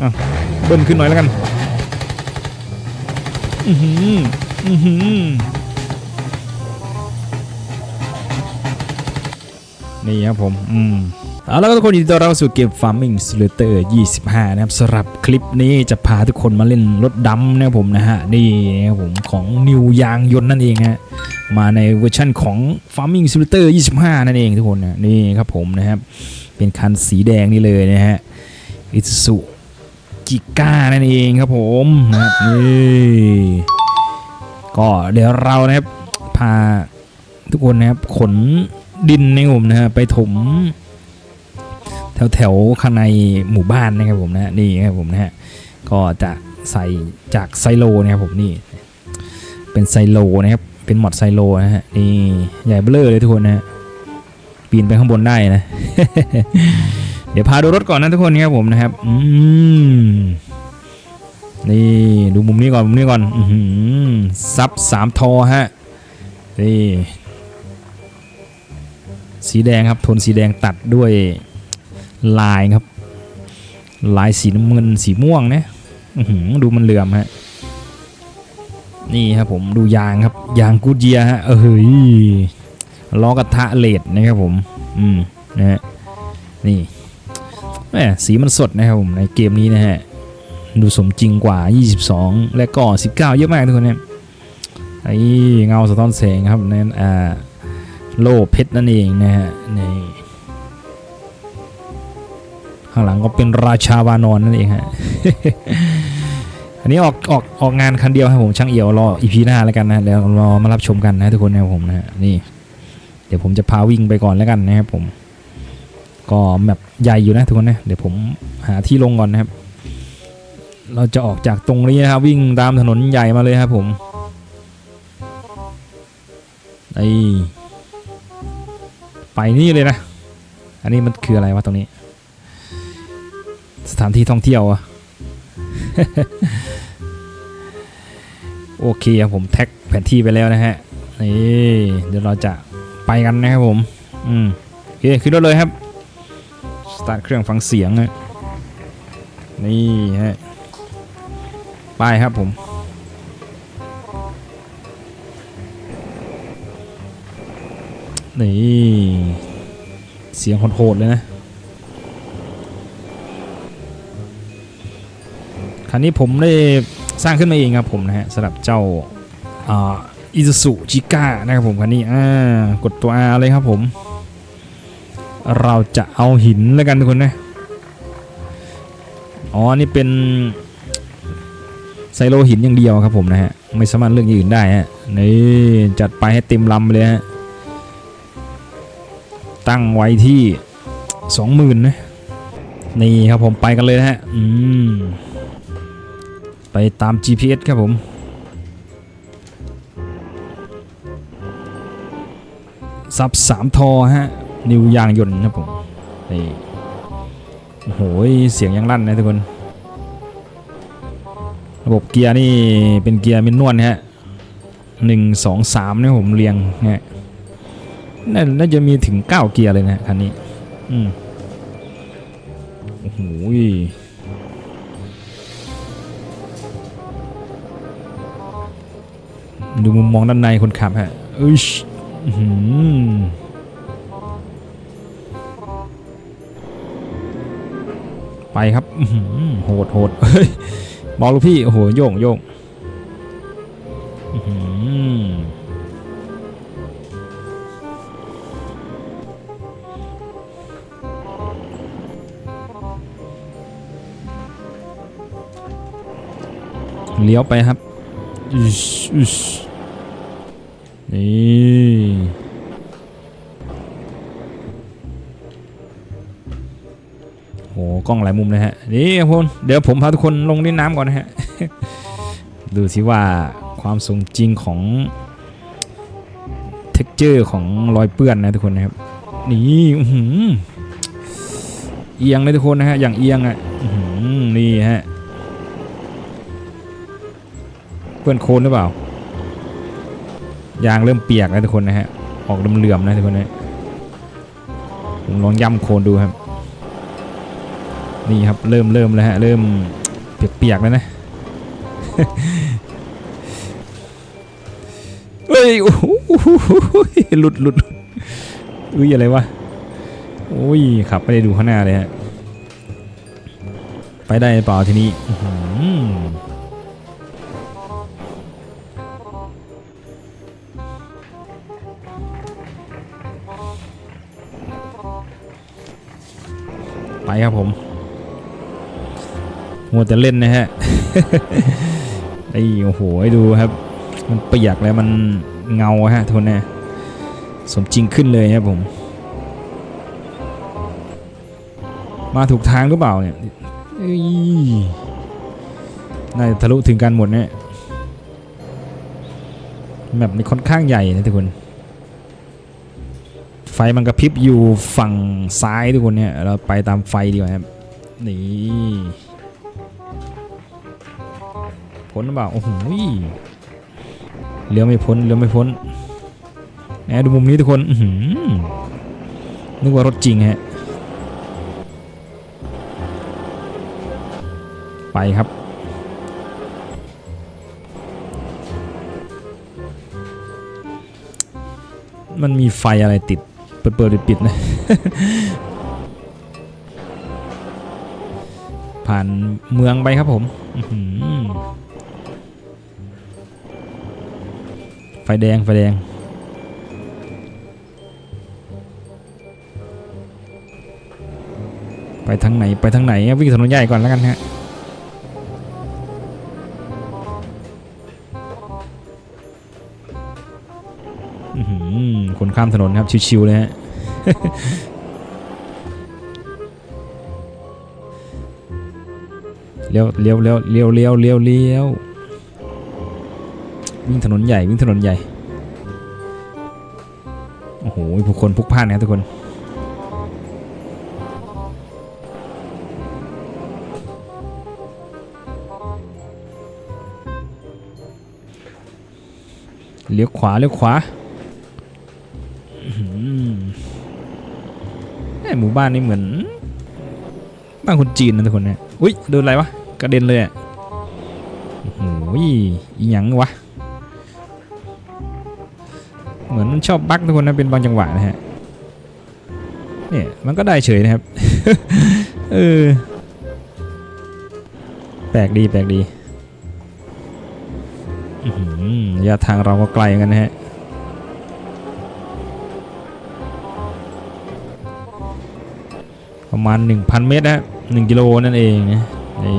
อะเบิ้ลขึ้นหน่อยแล้วกัน อือหือ อือหือ นี่ครับผม อืมเอาแล้วก็ทุกคนยินดีต้อนรับสู่เกม Farming Simulator 25 นะครับสำหรับคลิปนี้จะพาทุกคนมาเล่นรถดำนะครับผมนะฮะ นี่นะครับผมของ นิวยางยนต์นั่นเองฮะมาในเวอร์ชั่นของ Farming Simulator 25 นั่นเองทุกคนนะนี่ครับผมนะครับ เป็นคันสีแดงนี่เลยนะฮะอิสุ จิก้านั่นเองครับผมนะครับนี่ก็เดี๋ยวเรานะครับพาทุกคนนะครับขนดินในผมนะฮะไปถม แถวแถวๆข้างในหมู่บ้านนะครับผมนะนี่ครับผมนะฮะก็จะใส่จากไซโลนะครับผมนี่ เป็นไซโลนะครับเป็นหมอดไซโลนะฮะนี่ใหญ่เบ้อเลยทุกคนนะฮะปีนไปข้างบนได้นะ เดี๋ยวพาดูรถก่อนนะทุกคนครับผมนะครับ อืม นี่ดูมุมนี้ก่อนมุมนี้ก่อน อือซับสามทอฮะ นี่ สีแดงครับ โทนสีแดงตัดด้วยลายครับ ลายสีน้ำเงินสีม่วงนะอื้อหือดูมันเหลื่อมฮะ นี่ครับผมดูยางครับ ยางกูดเยียฮะ เออเฮ้ยล้อกระทะเลดนะครับผม อืมนะฮะนี่ แหมสีมันสดนะครับผมในเกมนี้นะฮะ ดูสมจริงกว่า 22 และก็ 19 เยอะมากทุกคนเนี่ยไอ้เงาสะท้อนแสงครับนั่นอ่าโล่เพชรนั่นเองนะฮะนี่ข้างหลังก็เป็นราชาวานอนนั่นเองฮะ อันนี้ออกออกออกงานคันเดียวครับผมช่างเอี่ยวรออีพีหน้าแล้วกันนะเดี๋ยวรอมารับชมกันนะทุกคนนะครับผมนะฮะนี่ เดี๋ยวผมจะพาวิ่งไปก่อนแล้วกันนะครับผม ก็แบบใหญ่อยู่นะทุกคนนะเดี๋ยวผมหาที่ลงก่อนนะครับ เราจะออกจากตรงนี้นะครับวิ่งตามถนนใหญ่มาเลยครับผมไอไปนี่เลยนะ อันนี้มันคืออะไรวะตรงนี้ สถานที่ท่องเที่ยวอะโอเคครับผมแท็กแผนที่ไปแล้วนะฮะนี่เดี๋ยวเราจะไปกันนะครับผม อืมโอเคขึ้นรถเลยครับ ตาร์ทเครื่องฟังเสียงนะนี่ฮะไปครับผมนี่เสียงโหดๆเลยนะ คันนี้ผมได้สร้างขึ้นมาเองครับผมนะฮะสำหรับเจ้าอิซูซุจิก้านะครับผมคันนี้อ่ากดตัว R เลยครับผม เราจะเอาหินแล้วกันทุกคนนะอ๋อนี่เป็นไซโลหินอย่างเดียวครับผมนะฮะไม่สามารถเลือกอย่างอื่นได้ฮะนี่จัดไปให้เต็มลำเลยฮะตั้งไว้ที่20,000นะนี่ครับผมไปกันเลยนะฮะอืมไปตาม GPS ครับผมซับสามทอฮะ นิวยางยนต์ครับผมนี่โอ้โหเสียงยังลั่นนะทุกคน ระบบเกียร์นี่เป็นเกียร์มินนวลนะฮะหนึ่งสองสามเนี่ยผมเรียงเนี่ยน่าน่าจะมีถึงเก้าเกียร์เลยนะคันนี้ อืมโอ้โหดูมุมมองด้านในคนขับฮะเอ้ย ไปครับโหดโหดเฮ้ยบอกลูกพี่ โอ้โห โยงโยงเลี้ยวไปครับอึชอึชนี่ กล้องหลายมุมเลยฮะ นี่ครับผมเดี๋ยวผมพาทุกคนลงเล่นน้ำก่อนนะฮะ ดูสิว่าความสมจริงของเท็กเจอร์ของรอยเปื้อนนะทุกคนนะครับ นี่เอียงเลยทุกคนนะฮะ อย่างเอียงอะนี่ฮะ เปื้อนโคลนหรือเปล่า ยางเริ่มเปียกแล้วทุกคนนะฮะ ออกเหลื่อมๆนะทุกคนนะผมลองย่ำโคลนดูครับ นี่ครับเริ่มเริ่มแล้วฮะเริ่มเปียกๆแล้วนะเฮ้ยโอ้โหหลุดหลุดอุ้ยอะไรวะโอ้ยขับไม่ได้ดูข้างหน้าเลยฮะไปได้เปล่าทีนี้ไปครับผม มัวแต่เล่นนะฮะไอ้โอ้โหดูครับ มันเปียกแล้วมันเงาฮะทุกคนนะสมจริงขึ้นเลยครับผม มาถูกทางหรือเปล่าเนี่ยน่าจะทะลุถึงกันหมดเนี่ยแมปนี้ค่อนข้างใหญ่นะทุกคน ไฟมันกระพริบอยู่ฝั่งซ้ายทุกคนเนี่ย เราไปตามไฟดีกว่าครับ นี่ พ้นหรือเปล่าโอ้โหเลี้ยวไม่พ้นเลี้ยวไม่พ้นแหมดูมุมนี้ทุกคนอืนึกว่ารถจริงฮะไปครับ มันมีไฟอะไรติด เปิดเปิดปิดปิดนะ ผ่านเมืองไปครับผม อื แดง ไฟแดง ไปทางไหน ไปทางไหน วิ่งถนนใหญ่ก่อนแล้วกันฮะ คนข้ามถนนครับ ชิวๆเลยฮะเลี้ยวเลี้ยวเลี้ยวเลี้ยวเลี้ยวเลี้ยวเลี้ยว วิ่งถนนใหญ่วิ่งถนนใหญ่ โอ้โหผู้คนพลุกพล่านนะทุกคน เลี้ยวขวาเลี้ยวขวาอื้อหมู่บ้านนี่เหมือน บ้านคนจีนนะทุกคนเนี่ย อุ้ยโดนอะไรวะ กระเด็นเลยอะโอ้โหอีหยังวะ เหมือนมันชอบบั๊กทุกคนนะเป็นบางจังหวะนะฮะเนี่ยมันก็ได้เฉยนะครับเออแปลกดีแปลกดีระยะทางเราก็ไกลกันนะฮะประมาณ 1,000 เมตรนะ1กิโลนั่นเองนะนี่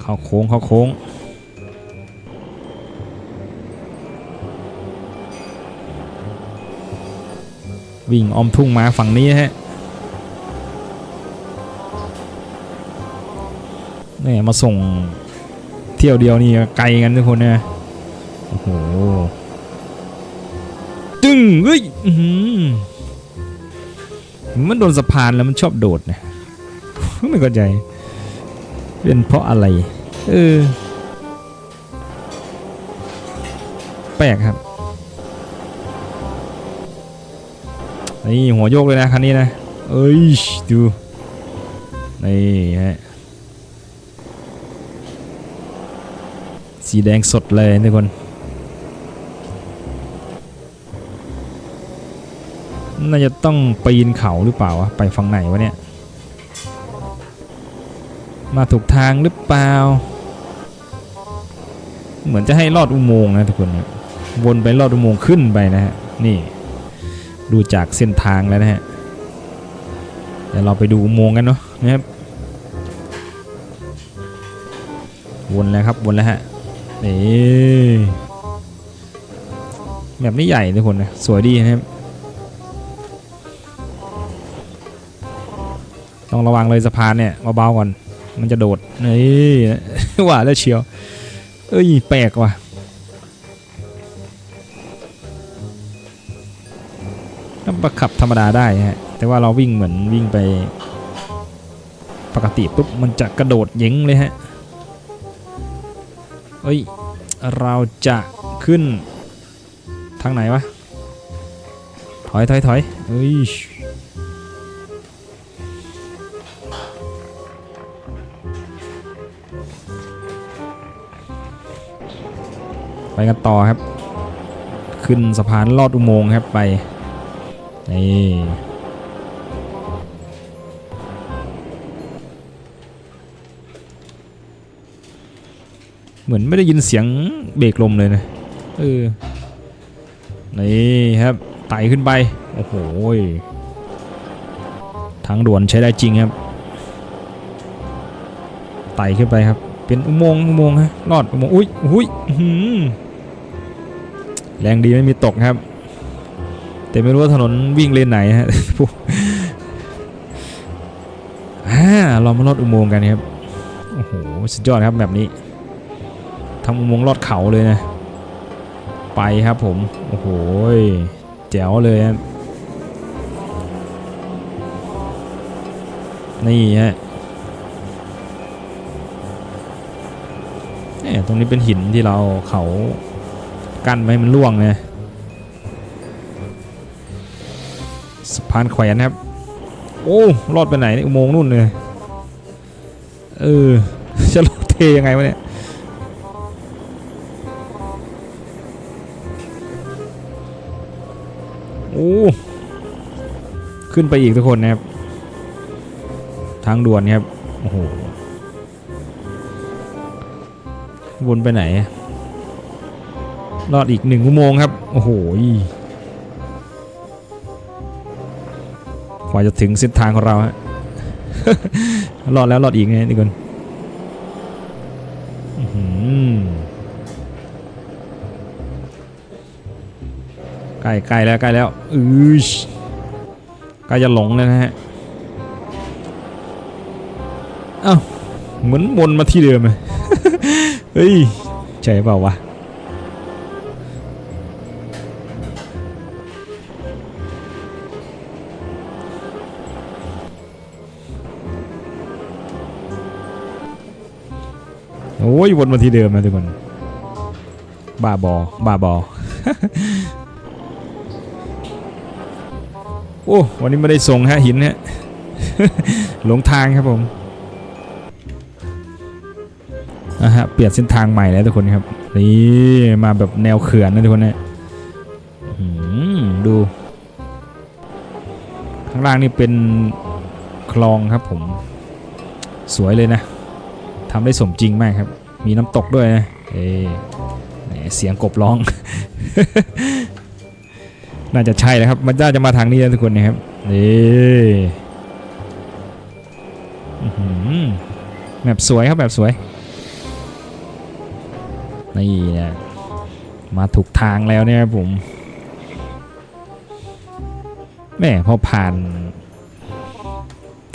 เข้าโค้งเข้าโค้ง วิ่งอ้อมทุ่งมาฝั่งนี้ฮะนี่มาส่งเที่ยวเดียวนี่ไกลกันทุกคนนะโอ้โหตึ้งเฮ้ยมันโดนสะพานแล้วมันชอบโดดนะไม่เข้าใจเป็นเพราะอะไร เออ แปลกครับ นี่หัวโยกเลยนะคันนี้นะ เอ้ยดู นี่ฮะ สีแดงสดเลยทุกคนน่าจะต้องปีนเขาหรือเปล่าวะ ไปฝั่งไหนวะเนี่ย มาถูกทางหรือเปล่า เหมือนจะให้ลอดอุโมงค์นะทุกคน วนไปลอดอุโมงค์ขึ้นไปนะฮะ นี่ ดูจากเส้นทางแล้วนะฮะเดี๋ยวเราไปดูอุโมงค์กันเนาะนะครับวนแล้วครับวนแล้วฮะนี่แบบนี้ใหญ่ทุกคนนะสวยดีนะครับต้องระวังเลยสะพานเนี่ยเบาๆก่อนมันจะโดดนี่ว่าแล้วเชียวเอ้ยแปลกว่ะ ก็ประขับธรรมดาได้ฮะแต่ว่าเราวิ่งเหมือนวิ่งไป ปกติปุ๊บมันจะกระโดดเย้งเลยฮะเอ้ยเราจะขึ้น ทางไหนวะ ถอยถอยถอยเอ้ยไปกันต่อครับ ขึ้นสะพานลอดอุโมงค์ครับไป นี่เหมือนไม่ได้ยินเสียงเบรกลมเลยนะเออนี่ครับไต่ขึ้นไป โอ้โหทางด่วนใช้ได้จริงครับไต่ขึ้นไปครับ เป็นอุโมงค์อุโมงค์ฮะลอดอุโมงค์อุ้ยอุ้ยแรงดีไม่มีตกครับ แต่ไม่รู้ว่าถนนวิ่งเลนไหนฮะพวกอ่าเรามาลอดอุโมงค์กันครับ โอ้โห สุดยอดครับแบบนี้ทำอุโมงค์ลอดเขาเลยนะ ไปครับผม โอ้โห แจ๋วเลยครับนี่ฮะเนี่ยตรงนี้เป็นหินที่เราเขากั้นไม่ให้มันล่วงนะ สะพานแขวนครับ โอ้รอดไปไหนเนี่ยอุโมงค์นู่นเลยเออจะรอดเทยังไงวะเนี่ยโอ้ขึ้นไปอีกทุกคนนะครับ ทางด่วนครับ โอ้โห วนไปไหน รอดอีกหนึ่งอุโมงค์ครับ โอ้โห กว่าจะถึงเส้นทางของเราฮะรอดแล้วรอดอีกไงนี่คนใกล้ใกล้แล้วใกล้แล้วอือใกล้จะหลงแล้วนะฮะเอ้าเหมือนวนมาที่เดิมเลยเฮ้ยใช่เปล่าวะ โอ้ยวนมาที่เดิมนะทุกคน บ้าบอ บ้าบอ โอ้ วันนี้ไม่ได้ส่งฮะหินฮะ หลงทางครับผมนะฮะ เปลี่ยนเส้นทางใหม่แล้วทุกคนครับ นี่มาแบบแนวเขื่อนนะทุกคนนะอื้อหือดู ข้างล่างนี่เป็นคลองครับผม สวยเลยนะ ทำได้สมจริงมากครับ มีน้ำตกด้วยนะเอ๊เสียงกบร้อง น่าจะใช่แล้วครับ มันน่าจะมาทางนี้นะทุกคนนะครับนี่แบบสวยครับแบบสวย นี่นะมาถูกทางแล้วเนี่ยครับผมแม่พอผ่าน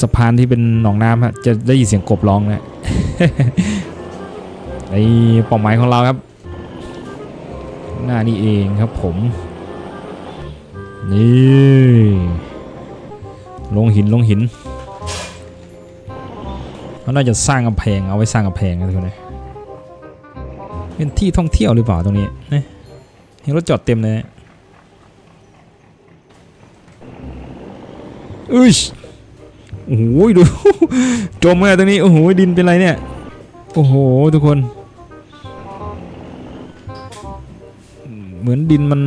สะพานที่เป็นหนองน้ำฮะจะได้ยินเสียงกบร้องนะ ไอ้เป้าหมายของเราครับหน้านี่เองครับผม นี่ ลงหินลงหินเขาน่าจะสร้างกำแพงเอาไว้สร้างกำแพงนะทุกคนนะเป็นที่ท่องเที่ยวหรือเปล่าตรงนี้นะเห็นรถจอดเต็มเลยอุ้ย โอ้โหดู จมเลยตรงนี้ โอ้โห ดินเป็นไรเนี่ย โอ้โห ทุกคน เหมือนดินมัน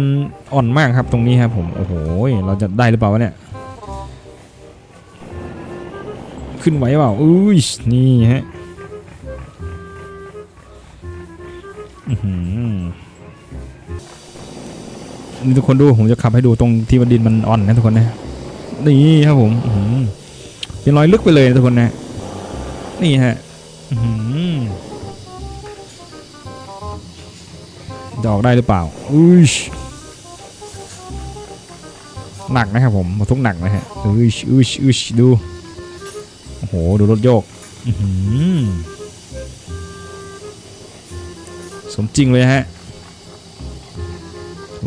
อ่อนมากครับตรงนี้ครับผม โอ้โห เราจะได้หรือเปล่าวะเนี่ย ขึ้นไหวเปล่า อุ้ย นี่ฮะนี่ทุกคนดู ผมจะขับให้ดูตรงที่มันดินมันอ่อนนะทุกคนนะ นี่ครับผม อื เป็นรอยลึกไปเลยนะทุกคนนะ นี่ฮะอื้อหือจะออกได้หรือเปล่า อุ้ยหนักนะครับผมมาทุกหนักนะฮะอุ้ยอุ้ยอุ้ยดู โอ้โห ดูรถโยกหือสมจริงเลยฮะ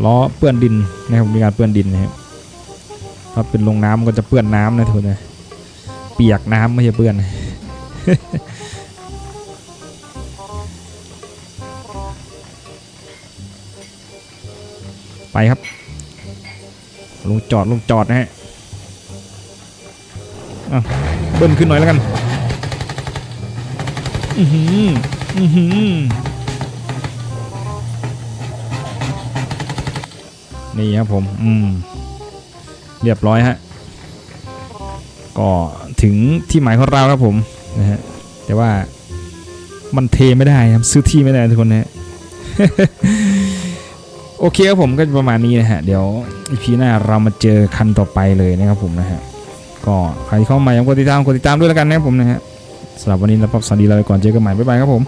ล้อเปื้อนดินนะครับ มีการเปื้อนดินนะครับ ถ้าเป็นลงน้ำก็จะเปื้อนน้ำนะทุกคนนะ เปียกน้ำไม่ใช่เปื้อนไปครับ ลงจอดลงจอดนะฮะอะเบิ้ลขึ้นหน่อยแล้วกัน อือหือ อือหือ นี่ครับผม อืม เรียบร้อยฮะ ก็ ถึงที่หมายของเราครับผมนะฮะแต่ว่ามันเทไม่ได้ครับซื้อที่ไม่ได้ทุกคนนะโอเคครับผมก็ประมาณนี้นะฮะเดี๋ยวอีพีหน้าเรามาเจอคันต่อไปเลยนะครับผมนะฮะก็ใครเข้ามาอย่าลืมกดติดตามกดติดตามด้วยแล้วกันนะครับผมนะฮะสำหรับวันนี้เราพับสวัสดีลาไปก่อนเจอกันใหม่บ๊ายบายครับผม